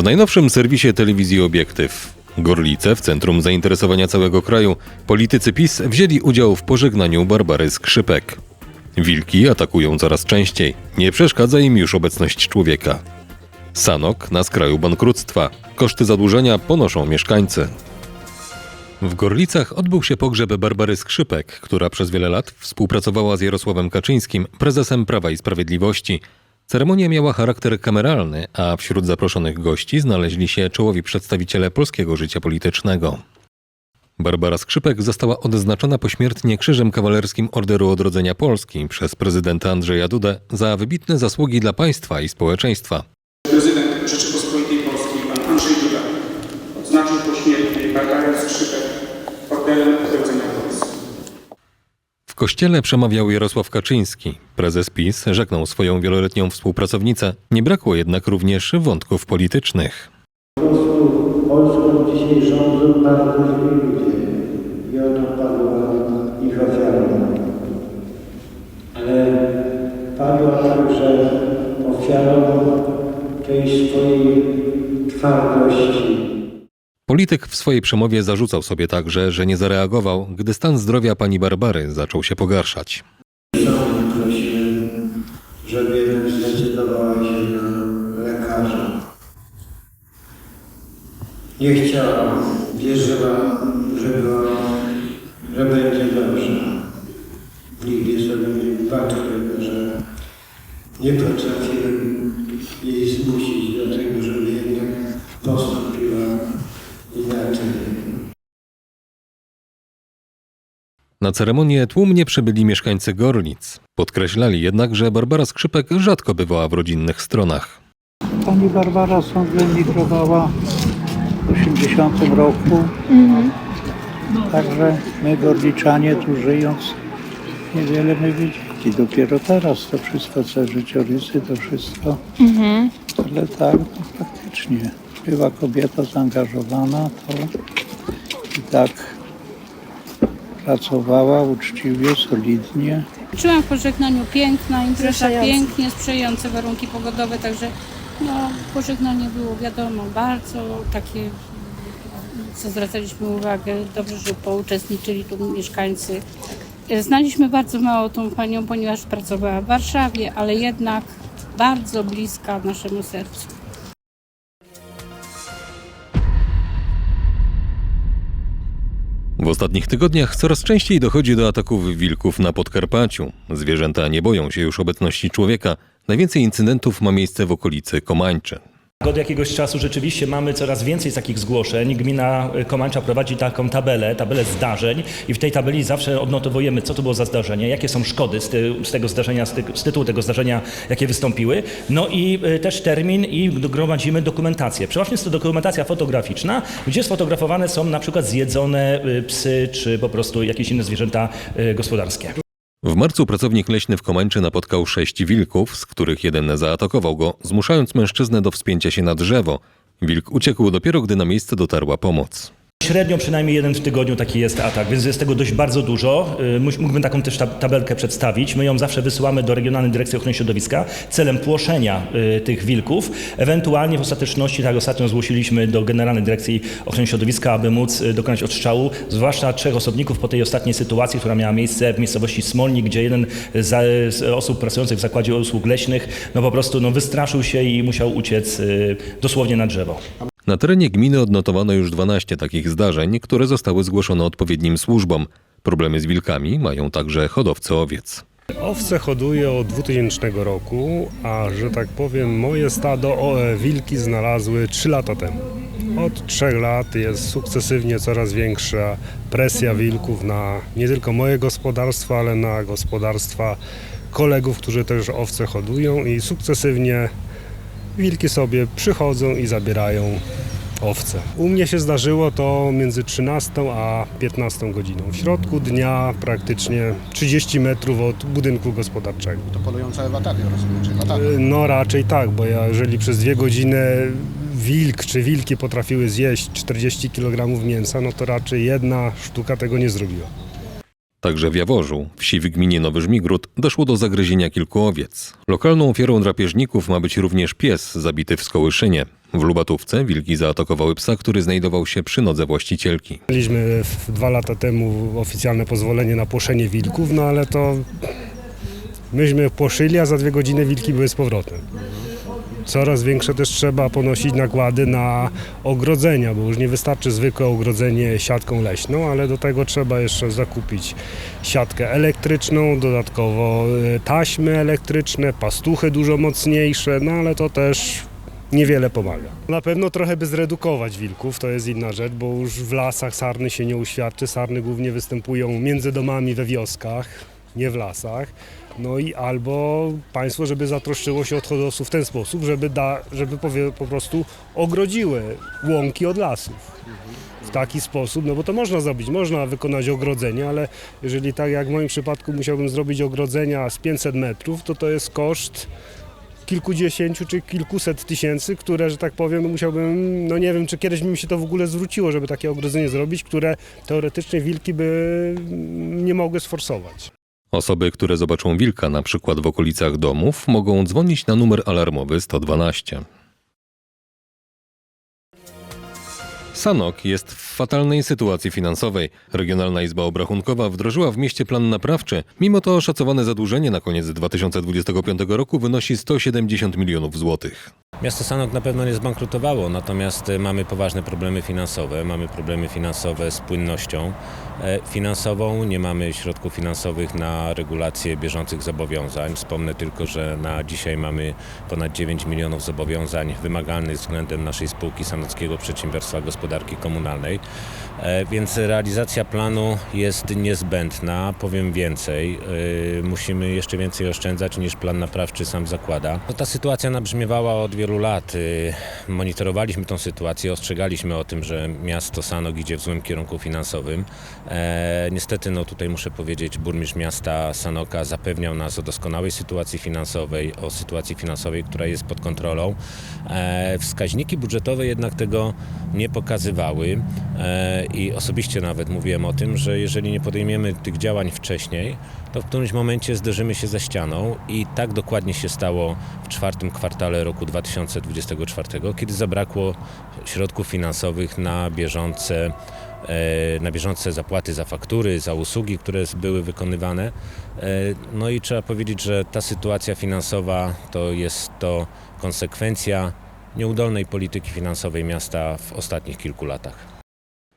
W najnowszym serwisie telewizji Obiektyw Gorlice w centrum zainteresowania całego kraju politycy PiS wzięli udział w pożegnaniu Barbary Skrzypek. Wilki atakują coraz częściej, nie przeszkadza im już obecność człowieka. Sanok na skraju bankructwa. Koszty zadłużenia ponoszą mieszkańcy. W Gorlicach odbył się pogrzeb Barbary Skrzypek, która przez wiele lat współpracowała z Jarosławem Kaczyńskim, prezesem Prawa i Sprawiedliwości. Ceremonia miała charakter kameralny, a wśród zaproszonych gości znaleźli się czołowi przedstawiciele polskiego życia politycznego. Barbara Skrzypek została odznaczona pośmiertnie Krzyżem Kawalerskim Orderu Odrodzenia Polski przez prezydenta Andrzeja Dudę za wybitne zasługi dla państwa i społeczeństwa. Prezydent Rzeczypospolitej Polskiej pan Andrzej Duda odznaczył pośmiertnie Barbarę Skrzypek Orderem Odrodzenia Polski. W kościele przemawiał Jarosław Kaczyński. Prezes PiS żegnał swoją wieloletnią współpracownicę. Nie brakło jednak również wątków politycznych. Po prostu Polską dzisiaj rządzą bardzo źli ludzie i o to padła ich ofiara. Ale padła także ofiarą tej swojej twardości. Polityk w swojej przemowie zarzucał sobie także, że nie zareagował, gdy stan zdrowia pani Barbary zaczął się pogarszać. Zdecydowała się na lekarza. Nie chciała, wierzyła, że, była, że będzie dobrze. Nigdy sobie nie patrzyłem, że nie potrafiłem jej zmusić do tego, żeby jednak postąpiła inaczej. Na ceremonię tłumnie przybyli mieszkańcy Gorlic. Podkreślali jednak, że Barbara Skrzypek rzadko bywała w rodzinnych stronach. Pani Barbara stąd wyemigrowała w 80 roku. Także my Gorliczanie tu żyjąc niewiele my wiedzieli. Dopiero teraz to wszystko, te życiorysy, to wszystko. Ale tak, no, faktycznie. Była kobieta zaangażowana, to i tak pracowała uczciwie, solidnie. Czułam w pożegnaniu piękna impreza, pięknie sprzyjające warunki pogodowe, także no, pożegnanie było wiadomo bardzo takie, co zwracaliśmy uwagę, dobrze, że pouczestniczyli tu mieszkańcy. Znaliśmy bardzo mało tą panią, ponieważ pracowała w Warszawie, ale jednak bardzo bliska naszemu sercu. W ostatnich tygodniach coraz częściej dochodzi do ataków wilków na Podkarpaciu. Zwierzęta nie boją się już obecności człowieka. Najwięcej incydentów ma miejsce w okolicy Komańczy. Od jakiegoś czasu rzeczywiście mamy coraz więcej takich zgłoszeń. Gmina y, Komancza prowadzi taką tabelę, tabelę zdarzeń i w tej tabeli zawsze odnotowujemy, co to było za zdarzenie, jakie są szkody z, ty, z tego zdarzenia, z, ty, z tytułu tego zdarzenia, jakie wystąpiły. No i y, też termin i gromadzimy dokumentację. Przeważnie jest to dokumentacja fotograficzna, gdzie sfotografowane są na przykład zjedzone y, psy czy po prostu jakieś inne zwierzęta y, gospodarskie. W marcu pracownik leśny w Komańczy napotkał sześć wilków, z których jeden zaatakował go, zmuszając mężczyznę do wspięcia się na drzewo. Wilk uciekł dopiero, gdy na miejsce dotarła pomoc. Średnio przynajmniej jeden w tygodniu taki jest atak, więc jest tego dość bardzo dużo. Y, mógł- Mógłbym taką też tab- tabelkę przedstawić. My ją zawsze wysyłamy do Regionalnej Dyrekcji Ochrony Środowiska celem płoszenia y, tych wilków. Ewentualnie w ostateczności, tak ostatnio zgłosiliśmy do Generalnej Dyrekcji Ochrony Środowiska, aby móc y, dokonać odstrzału, zwłaszcza trzech osobników po tej ostatniej sytuacji, która miała miejsce w miejscowości Smolnik, gdzie jeden z osób pracujących w Zakładzie Usług Leśnych no po prostu no, wystraszył się i musiał uciec dosłownie na drzewo. Na terenie gminy odnotowano już 12 takich zdarzeń, które zostały zgłoszone odpowiednim służbom. Problemy z wilkami mają także hodowcy owiec. Owce hoduję od 2000 roku, a że tak powiem, moje stado e, wilki znalazły 3 lata temu. Od 3 lat jest sukcesywnie coraz większa presja wilków na nie tylko moje gospodarstwo, ale na gospodarstwa kolegów, którzy też owce hodują i sukcesywnie wilki sobie przychodzą i zabierają owce. U mnie się zdarzyło to między 13 a 15 godziną. W środku dnia praktycznie 30 metrów od budynku gospodarczego. To polujące latanie, rozumiem, czy. Y, No raczej tak, bo ja, jeżeli przez dwie godziny wilk czy wilki potrafiły zjeść 40 kg mięsa, no to raczej jedna sztuka tego nie zrobiła. Także w Jaworzu, wsi w gminie Nowy Żmigród, doszło do zagryzienia kilku owiec. Lokalną ofiarą drapieżników ma być również pies zabity w Skołyszynie. W Lubatówce wilki zaatakowały psa, który znajdował się przy nodze właścicielki. Mieliśmy dwa lata temu oficjalne pozwolenie na płoszenie wilków, no ale to myśmy płoszyli, a za dwie godziny wilki były z powrotem. Coraz większe też trzeba ponosić nakłady na ogrodzenia, bo już nie wystarczy zwykłe ogrodzenie siatką leśną, ale do tego trzeba jeszcze zakupić siatkę elektryczną, dodatkowo e, taśmy elektryczne, pastuchy dużo mocniejsze, no ale to też niewiele pomaga. Na pewno trochę by zredukować wilków, to jest inna rzecz, bo już w lasach sarny się nie uświadczy. Sarny głównie występują między domami we wioskach, nie w lasach. No i albo państwo, żeby zatroszczyło się od hodowców w ten sposób, żeby, da, żeby powie, po prostu ogrodziły łąki od lasów. W taki sposób, no bo to można zrobić, można wykonać ogrodzenie, ale jeżeli tak jak w moim przypadku musiałbym zrobić ogrodzenia z 500 metrów, to to jest koszt kilkudziesięciu czy kilkuset tysięcy, które, że tak powiem, musiałbym, no nie wiem, czy kiedyś mi się to w ogóle zwróciło, żeby takie ogrodzenie zrobić, które teoretycznie wilki by nie mogły sforsować. Osoby, które zobaczą wilka na przykład w okolicach domów, mogą dzwonić na numer alarmowy 112. Sanok jest w fatalnej sytuacji finansowej. Regionalna Izba Obrachunkowa wdrożyła w mieście plan naprawczy. Mimo to oszacowane zadłużenie na koniec 2025 roku wynosi 170 milionów złotych. Miasto Sanok na pewno nie zbankrutowało, natomiast e, mamy poważne problemy finansowe. Mamy problemy finansowe z płynnością finansową, nie mamy środków finansowych na regulację bieżących zobowiązań. Wspomnę tylko, że na dzisiaj mamy ponad 9 milionów zobowiązań wymagalnych względem naszej spółki Sanockiego Przedsiębiorstwa Gospodarki Komunalnej, E, więc realizacja planu jest niezbędna. Powiem więcej, e, musimy jeszcze więcej oszczędzać niż plan naprawczy sam zakłada. No, ta sytuacja nabrzmiewała od wielu lat. E, Monitorowaliśmy tą sytuację, ostrzegaliśmy o tym, że miasto Sanok idzie w złym kierunku finansowym. E, niestety, no tutaj muszę powiedzieć, burmistrz miasta Sanoka zapewniał nas o doskonałej sytuacji finansowej, o sytuacji finansowej, która jest pod kontrolą. E, wskaźniki budżetowe jednak tego nie pokazywały e, i osobiście nawet mówiłem o tym, że jeżeli nie podejmiemy tych działań wcześniej, to w którymś momencie zderzymy się ze ścianą i tak dokładnie się stało w czwartym kwartale roku 2024, kiedy zabrakło środków finansowych na bieżące na bieżące zapłaty za faktury, za usługi, które były wykonywane. E, No i trzeba powiedzieć, że ta sytuacja finansowa to jest to konsekwencja nieudolnej polityki finansowej miasta w ostatnich kilku latach.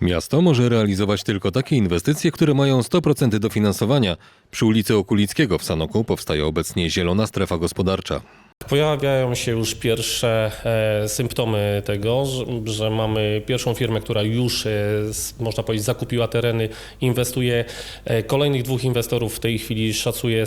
Miasto może realizować tylko takie inwestycje, które mają 100% dofinansowania. Przy ulicy Okulickiego w Sanoku powstaje obecnie zielona strefa gospodarcza. Pojawiają się już pierwsze e, symptomy tego, że, mamy pierwszą firmę, która już, e, można powiedzieć, zakupiła tereny, inwestuje. E, kolejnych dwóch inwestorów w tej chwili szacuje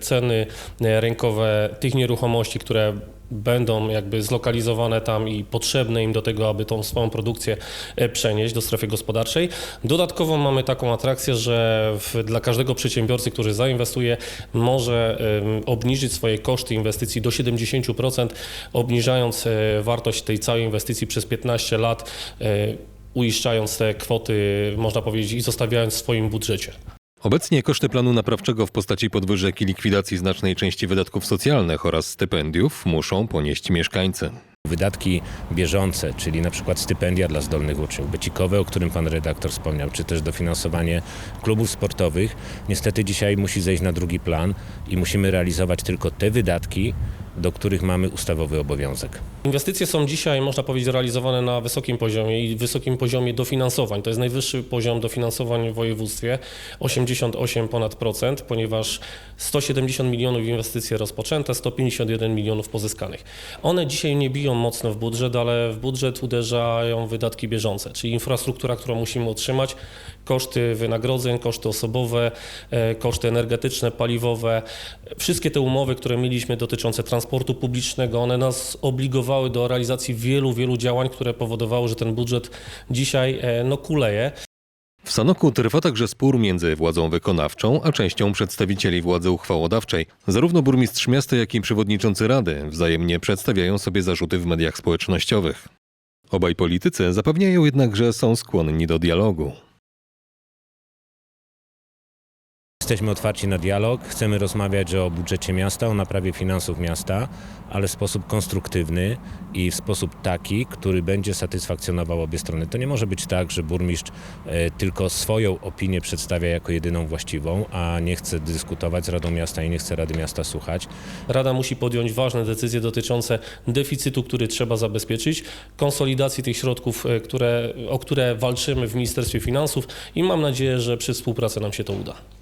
ceny rynkowe tych nieruchomości, które będą jakby zlokalizowane tam i potrzebne im do tego, aby tą swoją produkcję e, przenieść do strefy gospodarczej. Dodatkowo mamy taką atrakcję, że w, dla każdego przedsiębiorcy, który zainwestuje, może em, obniżyć swoje koszty inwestycji do 70%, obniżając e, wartość tej całej inwestycji przez 15 lat, e, uiszczając te kwoty, można powiedzieć, i zostawiając w swoim budżecie. Obecnie koszty planu naprawczego w postaci podwyżek i likwidacji znacznej części wydatków socjalnych oraz stypendiów muszą ponieść mieszkańcy. Wydatki bieżące, czyli na przykład stypendia dla zdolnych uczniów, becikowe, o którym pan redaktor wspomniał, czy też dofinansowanie klubów sportowych, niestety dzisiaj musi zejść na drugi plan i musimy realizować tylko te wydatki, do których mamy ustawowy obowiązek. Inwestycje są dzisiaj, można powiedzieć, realizowane na wysokim poziomie i wysokim poziomie dofinansowań. To jest najwyższy poziom dofinansowań w województwie, 88 ponad procent, ponieważ 170 milionów inwestycje rozpoczęte, 151 milionów pozyskanych. One dzisiaj nie biją mocno w budżet, ale w budżet uderzają wydatki bieżące, czyli infrastruktura, którą musimy utrzymać, koszty wynagrodzeń, koszty osobowe, e, koszty energetyczne, paliwowe. Wszystkie te umowy, które mieliśmy dotyczące transportu publicznego, one nas obligowały do realizacji wielu, wielu działań, które powodowały, że ten budżet dzisiaj e, no, kuleje. W Sanoku trwa także spór między władzą wykonawczą a częścią przedstawicieli władzy uchwałodawczej. Zarówno burmistrz miasta, jak i przewodniczący rady wzajemnie przedstawiają sobie zarzuty w mediach społecznościowych. Obaj politycy zapewniają jednak, że są skłonni do dialogu. Jesteśmy otwarci na dialog, chcemy rozmawiać o budżecie miasta, o naprawie finansów miasta, ale w sposób konstruktywny i w sposób taki, który będzie satysfakcjonował obie strony. To nie może być tak, że burmistrz e, tylko swoją opinię przedstawia jako jedyną właściwą, a nie chce dyskutować z Radą Miasta i nie chce Rady Miasta słuchać. Rada musi podjąć ważne decyzje dotyczące deficytu, który trzeba zabezpieczyć, konsolidacji tych środków, e, które, o które walczymy w Ministerstwie Finansów i mam nadzieję, że przy współpracy nam się to uda.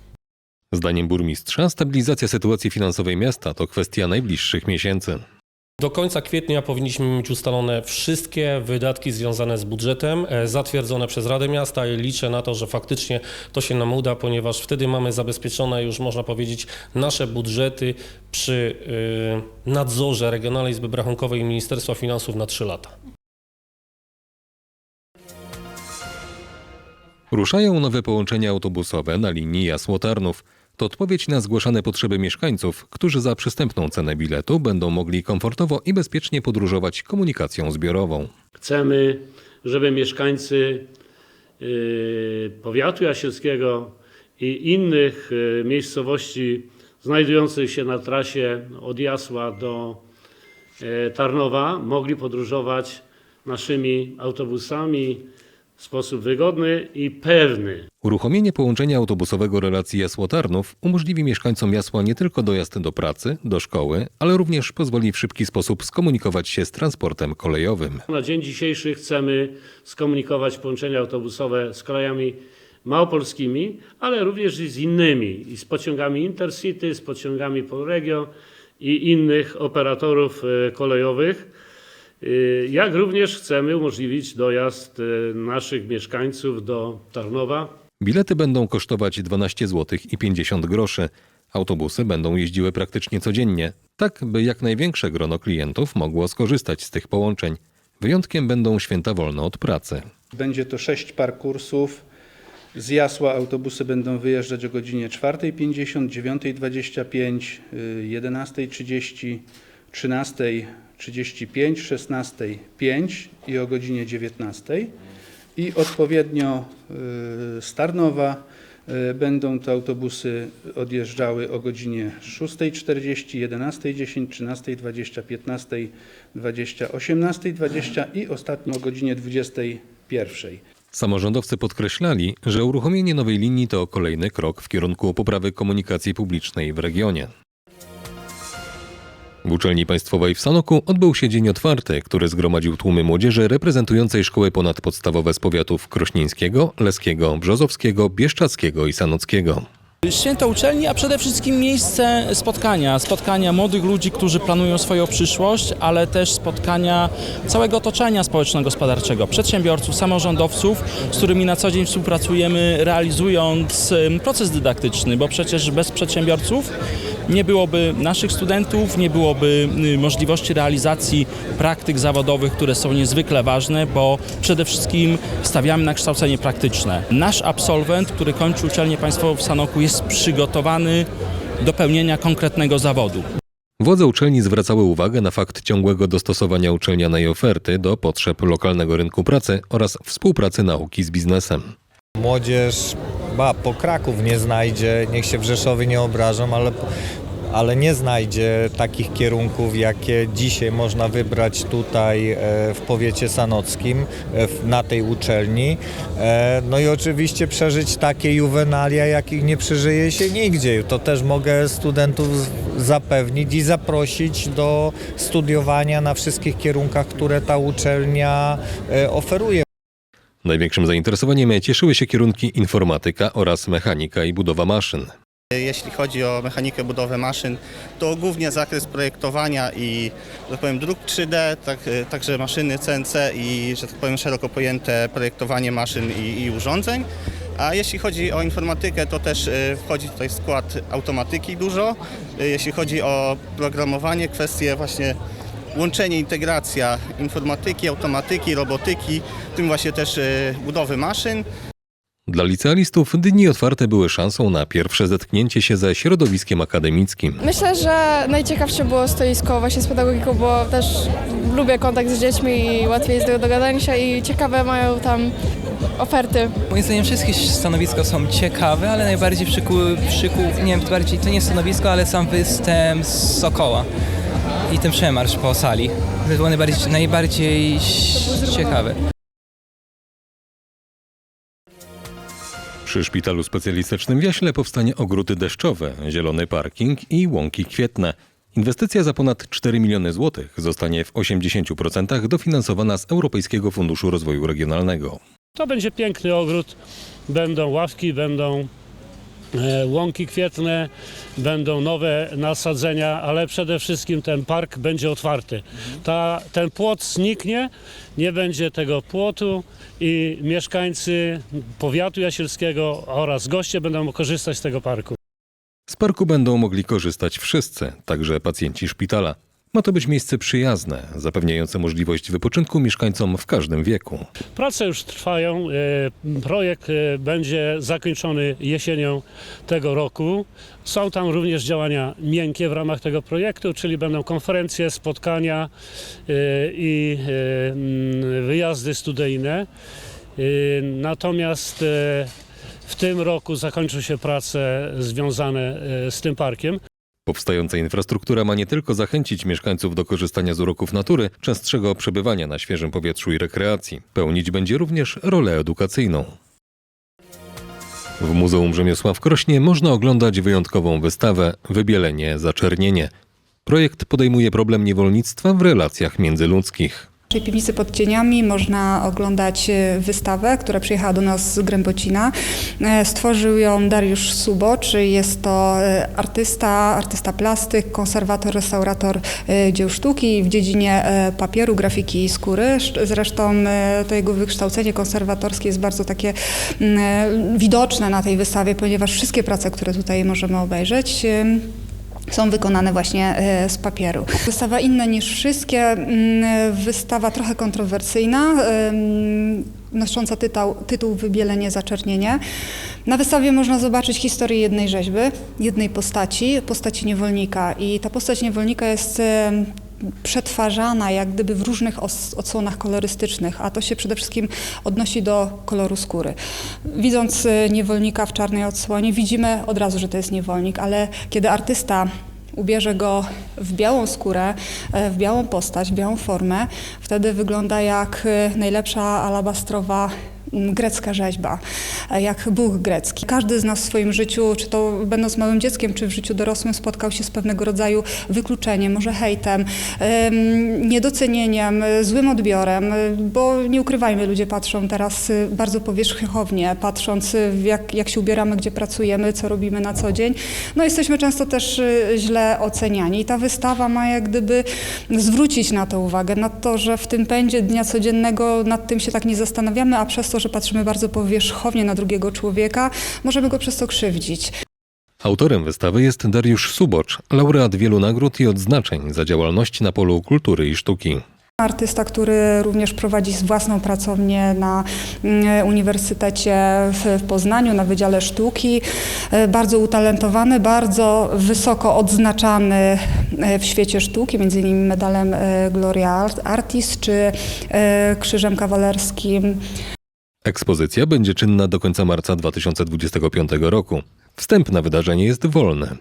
Zdaniem burmistrza stabilizacja sytuacji finansowej miasta to kwestia najbliższych miesięcy. Do końca kwietnia powinniśmy mieć ustalone wszystkie wydatki związane z budżetem, e, zatwierdzone przez Radę Miasta i liczę na to, że faktycznie to się nam uda, ponieważ wtedy mamy zabezpieczone już, można powiedzieć, nasze budżety przy y, nadzorze Regionalnej Izby Brachunkowej i Ministerstwa Finansów na 3 lata. Ruszają nowe połączenia autobusowe na linii Jasło-Tarnów. To odpowiedź na zgłaszane potrzeby mieszkańców, którzy za przystępną cenę biletu będą mogli komfortowo i bezpiecznie podróżować komunikacją zbiorową. Chcemy, żeby mieszkańcy y, powiatu jasielskiego i innych y, miejscowości znajdujących się na trasie od Jasła do e, Tarnowa mogli podróżować naszymi autobusami w sposób wygodny i pewny. Uruchomienie połączenia autobusowego relacji Jasło-Tarnów umożliwi mieszkańcom Jasła nie tylko dojazd do pracy, do szkoły, ale również pozwoli w szybki sposób skomunikować się z transportem kolejowym. Na dzień dzisiejszy chcemy skomunikować połączenia autobusowe z krajami małopolskimi, ale również i z innymi, i z pociągami Intercity, z pociągami Polregio i innych operatorów e, kolejowych. Y, jak również chcemy umożliwić dojazd y, naszych mieszkańców do Tarnowa. Bilety będą kosztować 12 zł i 50 groszy. Autobusy będą jeździły praktycznie codziennie, tak by jak największe grono klientów mogło skorzystać z tych połączeń. Wyjątkiem będą święta wolne od pracy. Będzie to sześć par kursów. Z Jasła autobusy będą wyjeżdżać o godzinie 4.50, 9.25, 11.30, 13.00. 35, 16:05 i o godzinie 19. I odpowiednio y, z Tarnowa y, będą te autobusy odjeżdżały o godzinie 6.40, 11.10, 13.20, 15.20, 18.20 i ostatnio o godzinie 21.00. Samorządowcy podkreślali, że uruchomienie nowej linii to kolejny krok w kierunku poprawy komunikacji publicznej w regionie. W uczelni państwowej w Sanoku odbył się dzień otwarty, który zgromadził tłumy młodzieży reprezentującej szkoły ponadpodstawowe z powiatów krośnieńskiego, leskiego, brzozowskiego, bieszczackiego i sanockiego. Święto uczelni, a przede wszystkim miejsce spotkania. Spotkania młodych ludzi, którzy planują swoją przyszłość, ale też spotkania całego otoczenia społeczno-gospodarczego, przedsiębiorców, samorządowców, z którymi na co dzień współpracujemy, realizując proces dydaktyczny, bo przecież bez przedsiębiorców nie byłoby naszych studentów, nie byłoby y, możliwości realizacji praktyk zawodowych, które są niezwykle ważne, bo przede wszystkim stawiamy na kształcenie praktyczne. Nasz absolwent, który kończy uczelnię państwową w Sanoku jest przygotowany do pełnienia konkretnego zawodu. Władze uczelni zwracały uwagę na fakt ciągłego dostosowania uczelnianej oferty do potrzeb lokalnego rynku pracy oraz współpracy nauki z biznesem. Młodzież ba, po Kraków nie znajdzie, niech się w Rzeszowie nie obrażą, ale, ale nie znajdzie takich kierunków, jakie dzisiaj można wybrać tutaj e, w powiecie sanockim, e, na tej uczelni. E, No i oczywiście przeżyć takie juwenalia, jakich nie przeżyje się nigdzie. To też mogę studentów zapewnić i zaprosić do studiowania na wszystkich kierunkach, które ta uczelnia oferuje. Największym zainteresowaniem cieszyły się kierunki informatyka oraz mechanika i budowa maszyn. Jeśli chodzi o mechanikę budowy maszyn, to głównie zakres projektowania i, że tak powiem, druk 3D, tak, także maszyny CNC i, że tak powiem, szeroko pojęte projektowanie maszyn i, i urządzeń. A jeśli chodzi o informatykę, to też e, wchodzi tutaj w skład automatyki dużo. E, Jeśli chodzi o programowanie, kwestie właśnie łączenie, integracja informatyki, automatyki, robotyki, w tym właśnie też e, budowy maszyn. Dla licealistów dni otwarte były szansą na pierwsze zetknięcie się ze środowiskiem akademickim. Myślę, że najciekawsze było stoisko właśnie z pedagogiką, bo też lubię kontakt z dziećmi i łatwiej jest do dogadania się i ciekawe mają tam oferty. Moim zdaniem wszystkie stanowiska są ciekawe, ale najbardziej przykuł, przykuł nie wiem, to bardziej to nie stanowisko, ale sam występ z Sokoła i ten przemarsz po sali. To było najbardziej, najbardziej ciekawe. Przy szpitalu specjalistycznym w Jaśle powstanie ogródy deszczowe, zielony parking i łąki kwietne. Inwestycja za ponad 4 miliony złotych zostanie w 80% dofinansowana z Europejskiego Funduszu Rozwoju Regionalnego. To będzie piękny ogród, będą ławki, będą łąki kwietne, będą nowe nasadzenia, ale przede wszystkim ten park będzie otwarty. Ta, ten płot zniknie, nie będzie tego płotu i mieszkańcy powiatu jasielskiego oraz goście będą korzystać z tego parku. Z parku będą mogli korzystać wszyscy, także pacjenci szpitala. Ma to być miejsce przyjazne, zapewniające możliwość wypoczynku mieszkańcom w każdym wieku. Prace już trwają. e, Projekt e, będzie zakończony jesienią tego roku. Są tam również działania miękkie w ramach tego projektu, czyli będą konferencje, spotkania e, i mm, wyjazdy studyjne. Natomiast w tym roku zakończą się prace związane z tym parkiem. Powstająca infrastruktura ma nie tylko zachęcić mieszkańców do korzystania z uroków natury, częstszego przebywania na świeżym powietrzu i rekreacji. Pełnić będzie również rolę edukacyjną. W Muzeum Rzemiosła w Krośnie można oglądać wyjątkową wystawę Wybielenie, zaczernienie. Projekt podejmuje problem niewolnictwa w relacjach międzyludzkich. Naszej piwnicy pod cieniami można oglądać e, wystawę, która przyjechała do nas z Grębocina. E, Stworzył ją Dariusz Subocz. Jest to e, artysta, artysta plastyk, konserwator, restaurator dzieł sztuki w dziedzinie papieru, grafiki i skóry. Sz- Zresztą to jego wykształcenie konserwatorskie jest bardzo takie mm, widoczne na tej wystawie, ponieważ wszystkie prace, które tutaj możemy obejrzeć, są wykonane właśnie e, z papieru. Wystawa inna niż wszystkie, mm, wystawa trochę kontrowersyjna, nosząca tytuł, tytuł Wybielenie, zaczernienie. Na wystawie można zobaczyć historię jednej rzeźby, jednej postaci, postaci niewolnika i ta postać niewolnika jest przetwarzana jak gdyby w różnych odsłonach kolorystycznych, a to się przede wszystkim odnosi do koloru skóry. Widząc e, niewolnika w czarnej odsłonie, widzimy od razu, że to jest niewolnik, ale kiedy artysta ubierze go w białą skórę, e, w białą postać, w białą formę, wtedy wygląda jak e, najlepsza alabastrowa grecka rzeźba, e, jak Bóg grecki. Każdy z nas w swoim życiu, czy to będąc małym dzieckiem, czy w życiu dorosłym, spotkał się z pewnego rodzaju wykluczeniem, może hejtem, em, niedocenieniem, e, złym odbiorem, e, bo nie ukrywajmy, ludzie patrzą teraz bardzo powierzchownie, patrząc jak, jak się ubieramy, gdzie pracujemy, co robimy na co dzień. No jesteśmy często też źle oceniani i ta wystawa ma jak gdyby zwrócić na to uwagę, na to, że w tym pędzie dnia codziennego nad tym się tak nie zastanawiamy, a przez to, że patrzymy bardzo powierzchownie na drugiego człowieka, możemy go przez to krzywdzić. Autorem wystawy jest Dariusz Subocz, laureat wielu nagród i odznaczeń za działalność na polu kultury i sztuki. Artysta, który również prowadzi własną pracownię na mm, Uniwersytecie w Poznaniu, na Wydziale Sztuki. E, Bardzo utalentowany, bardzo wysoko odznaczany e, w świecie sztuki, między innymi medalem e, Gloria Art- Artis czy Krzyżem Kawalerskim. Ekspozycja będzie czynna do końca marca 2025 roku. Wstęp na wydarzenie jest wolny.